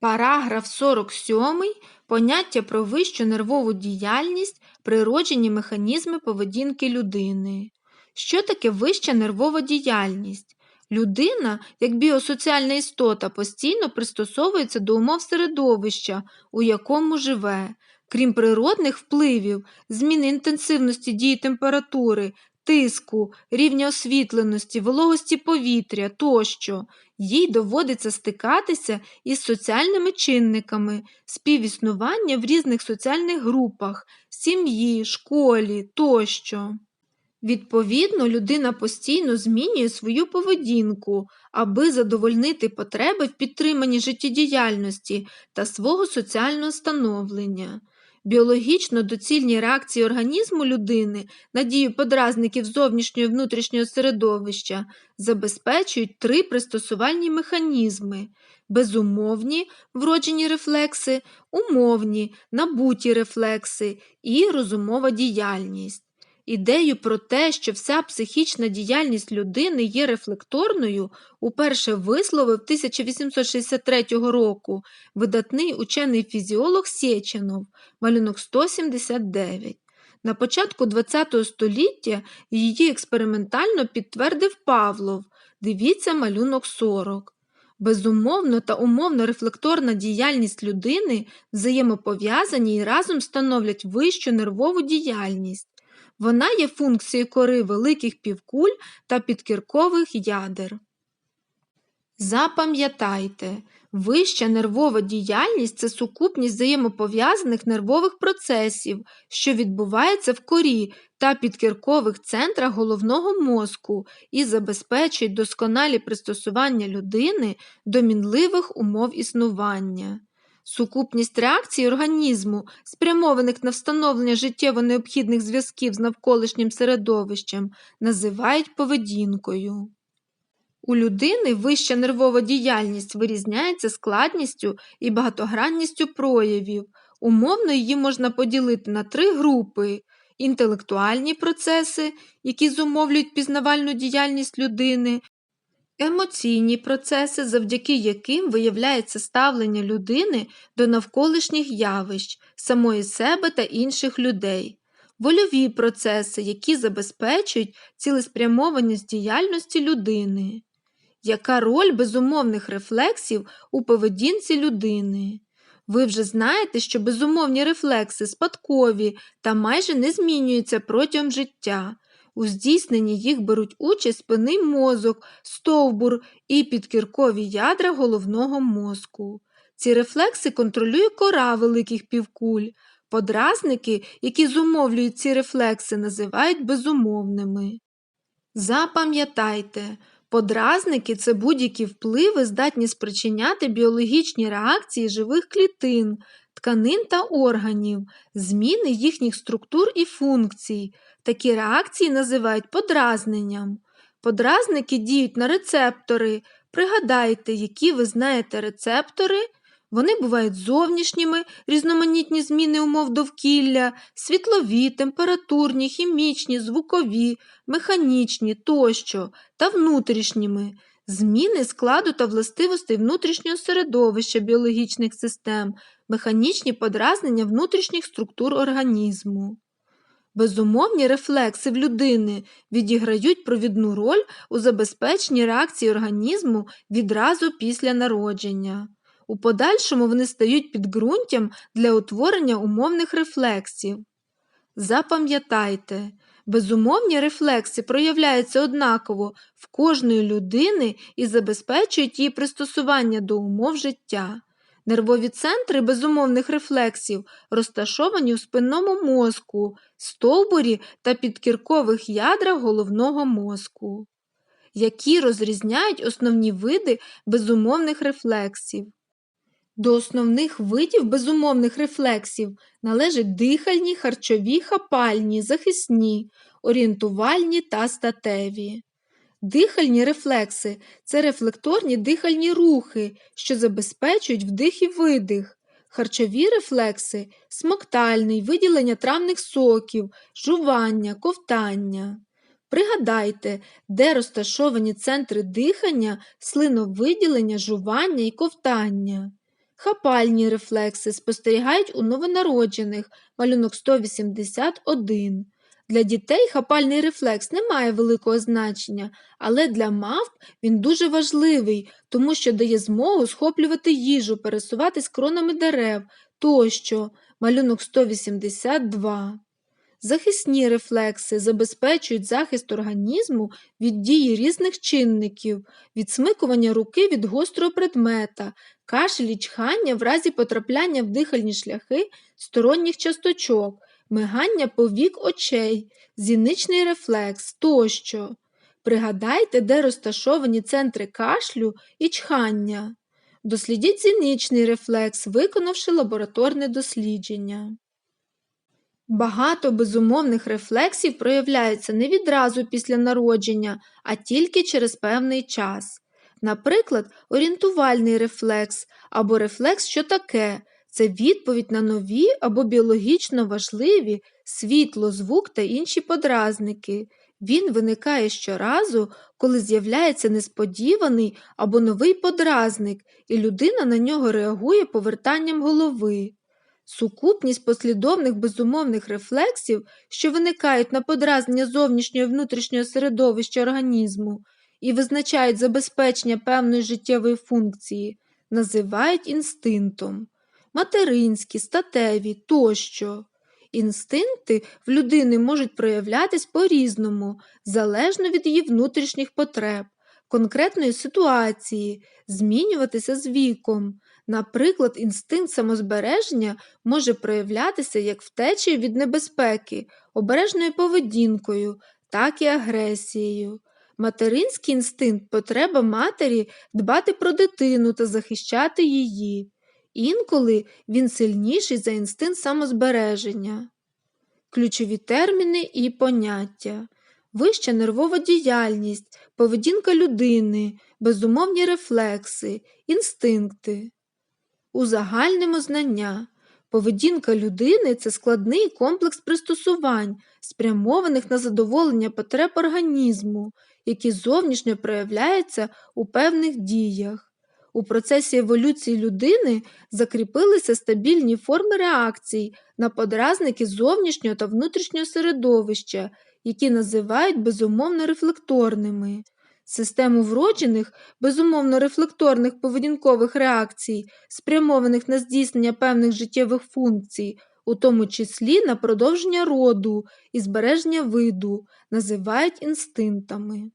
Параграф 47. Поняття про вищу нервову діяльність, природжені механізми поведінки людини. Що таке вища нервова діяльність? Людина, як біосоціальна істота, постійно пристосовується до умов середовища, у якому живе. Крім природних впливів, зміни інтенсивності дії температури, тиску, рівня освітленості, вологості повітря тощо, їй доводиться стикатися із соціальними чинниками, співіснування в різних соціальних групах, сім'ї, школі тощо. Відповідно, людина постійно змінює свою поведінку, аби задовольнити потреби в підтриманні життєдіяльності та свого соціального становлення. Біологічно доцільні реакції організму людини на дію подразників зовнішнього і внутрішнього середовища забезпечують три пристосувальні механізми безумовні вроджені рефлекси, умовні набуті рефлекси і розумова діяльність. Ідею про те, що вся психічна діяльність людини є рефлекторною, уперше висловив 1863 року видатний учений фізіолог Сєченов, малюнок 179. На початку ХХ століття її експериментально підтвердив Павлов. Дивіться малюнок 40. Безумовно та умовно рефлекторна діяльність людини взаємопов'язані і разом становлять вищу нервову діяльність. Вона є функцією кори великих півкуль та підкіркових ядер. Запам'ятайте, вища нервова діяльність це сукупність взаємопов'язаних нервових процесів, що відбувається в корі та підкіркових центрах головного мозку і забезпечують досконалі пристосування людини до мінливих умов існування. Сукупність реакцій організму, спрямованих на встановлення життєво необхідних зв'язків з навколишнім середовищем, називають поведінкою. У людини вища нервова діяльність вирізняється складністю і багатогранністю проявів. Умовно її можна поділити на три групи інтелектуальні процеси, які зумовлюють пізнавальну діяльність людини, емоційні процеси, завдяки яким виявляється ставлення людини до навколишніх явищ, самої себе та інших людей, вольові процеси, які забезпечують цілеспрямованість діяльності людини, яка роль безумовних рефлексів у поведінці людини? Ви вже знаєте, що безумовні рефлекси спадкові та майже не змінюються протягом життя. У здійсненні їх беруть участь спинний мозок, стовбур і підкіркові ядра головного мозку. Ці рефлекси контролює кора великих півкуль. Подразники, які зумовлюють ці рефлекси, називають безумовними. Запам'ятайте, подразники це будь-які впливи, здатні спричиняти біологічні реакції живих клітин, тканин та органів, зміни їхніх структур і функцій. Такі реакції називають подразненням. Подразники діють на рецептори. Пригадайте, які ви знаєте рецептори. Вони бувають зовнішніми, різноманітні зміни умов довкілля, світлові, температурні, хімічні, звукові, механічні тощо та внутрішніми, зміни складу та властивостей внутрішнього середовища біологічних систем, механічні подразнення внутрішніх структур організму. Безумовні рефлекси в людини відіграють провідну роль у забезпеченні реакції організму відразу після народження. У подальшому вони стають підґрунтям для утворення умовних рефлексів. Запам'ятайте, безумовні рефлекси проявляються однаково в кожної людини і забезпечують її пристосування до умов життя. Нервові центри безумовних рефлексів розташовані у спинному мозку, стовбурі та підкіркових ядрах головного мозку, які розрізняють основні види безумовних рефлексів. До основних видів безумовних рефлексів належать дихальні, харчові, хапальні, захисні, орієнтувальні та статеві. Дихальні рефлекси це рефлекторні дихальні рухи, що забезпечують вдих і видих. Харчові рефлекси смоктальний, виділення травних соків, жування, ковтання. Пригадайте, де розташовані центри дихання, слиновиділення, жування і ковтання. Хапальні рефлекси спостерігають у новонароджених малюнок 181. Для дітей хапальний рефлекс не має великого значення, але для мавп він дуже важливий, тому що дає змогу схоплювати їжу, пересуватись кронами дерев тощо. Малюнок 182. Захисні рефлекси забезпечують захист організму від дії різних чинників, відсмикування руки від гострого предмета, кашель і чхання в разі потрапляння в дихальні шляхи сторонніх часточок, мигання повік очей, зіничний рефлекс тощо. Пригадайте, де розташовані центри кашлю і чхання. Дослідіть зіничний рефлекс, виконавши лабораторне дослідження. Багато безумовних рефлексів проявляються не відразу після народження, а тільки через певний час. Наприклад, орієнтувальний рефлекс або рефлекс що таке це відповідь на нові або біологічно важливі світло, звук та інші подразники. Він виникає щоразу, коли з'являється несподіваний або новий подразник, і людина на нього реагує повертанням голови. Сукупність послідовних безумовних рефлексів, що виникають на подразнення зовнішнього і внутрішнього середовища організму і визначають забезпечення певної життєвої функції, називають інстинктом, материнські, статеві тощо. Інстинкти в людини можуть проявлятись по-різному, залежно від її внутрішніх потреб, конкретної ситуації, змінюватися з віком. Наприклад, інстинкт самозбереження може проявлятися як втечею від небезпеки, обережною поведінкою, так і агресією. Материнський інстинкт потреба матері дбати про дитину та захищати її. Інколи він сильніший за інстинкт самозбереження. Ключові терміни і поняття, вища нервова діяльність, поведінка людини, безумовні рефлекси, інстинкти. Узагальнимо знання. Поведінка людини це складний комплекс пристосувань, спрямованих на задоволення потреб організму, які зовнішньо проявляються у певних діях. У процесі еволюції людини закріпилися стабільні форми реакцій на подразники зовнішнього та внутрішнього середовища, які називають безумовно рефлекторними. Систему вроджених, безумовно рефлекторних поведінкових реакцій, спрямованих на здійснення певних життєвих функцій, у тому числі на продовження роду і збереження виду, називають інстинктами.